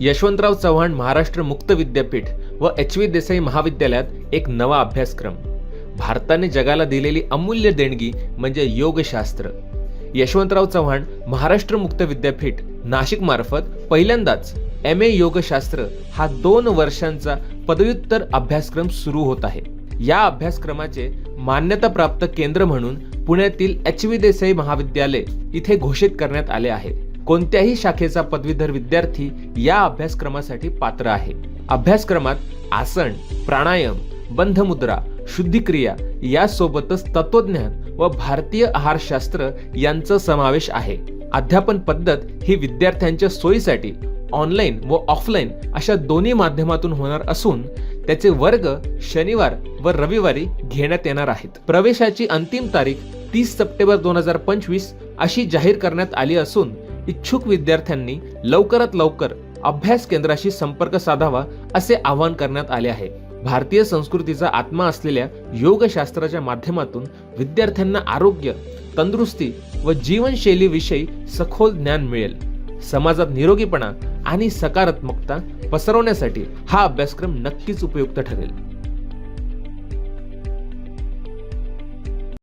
यशवंतराव चव्हाण महाराष्ट्र मुक्त विद्यापीठ व एच व्ही देसाई महाविद्यालयात एक नवा अभ्यासक्रम. भारताने जगाला दिलेली अमूल्य देणगी म्हणजे योगशास्त्र. यशवंतराव चव्हाण महाराष्ट्र मुक्त विद्यापीठ नाशिक मार्फत पहिल्यांदाच एम ए योगशास्त्र हा दोन वर्षांचा पदव्युत्तर अभ्यासक्रम सुरू होत आहे. या अभ्यासक्रमाचे मान्यताप्राप्त केंद्र म्हणून पुण्यातील एच व्ही देसाई महाविद्यालय इथे घोषित करण्यात आले आहे. कोणत्याही शाखेचा पदवीधर विद्यार्थी या अभ्यासक्रमासाठी पात्र आहे. अभ्यासक्रमात आसन प्राणायाम बंधमुद्रा शुद्धिक्रिया यासोबतच तत्वज्ञान व भारतीय आहारशास्त्र यांचा समावेश आहे. अध्यापन पद्धत ही विद्यार्थ्यांच्या सोयीसाठी ऑनलाईन व ऑफलाईन अशा दोन्ही माध्यमातून होणार असून त्याचे वर्ग शनिवार व रविवारी घेण्यात येणार आहेत. प्रवेशाची अंतिम तारीख तीस सप्टेंबर दोन हजार पंचवीस अशी जाहीर करण्यात आली असून इच्छुक विद्यार्थ्यांनी लवकरात लवकर अभ्यास केंद्राशी संपर्क साधावा असे आवाहन करण्यात आले आहे. भारतीय संस्कृतीचा आत्मा असलेल्या योगशास्त्राच्या माध्यमातून विद्यार्थ्यांना आरोग्य तंदुरुस्ती व जीवनशैलीविषयी सखोल ज्ञान मिळेल. समाजात निरोगीपणा आणि सकारात्मकता पसरवण्यासाठी हा अभ्यासक्रम नक्कीच उपयुक्त ठरेल.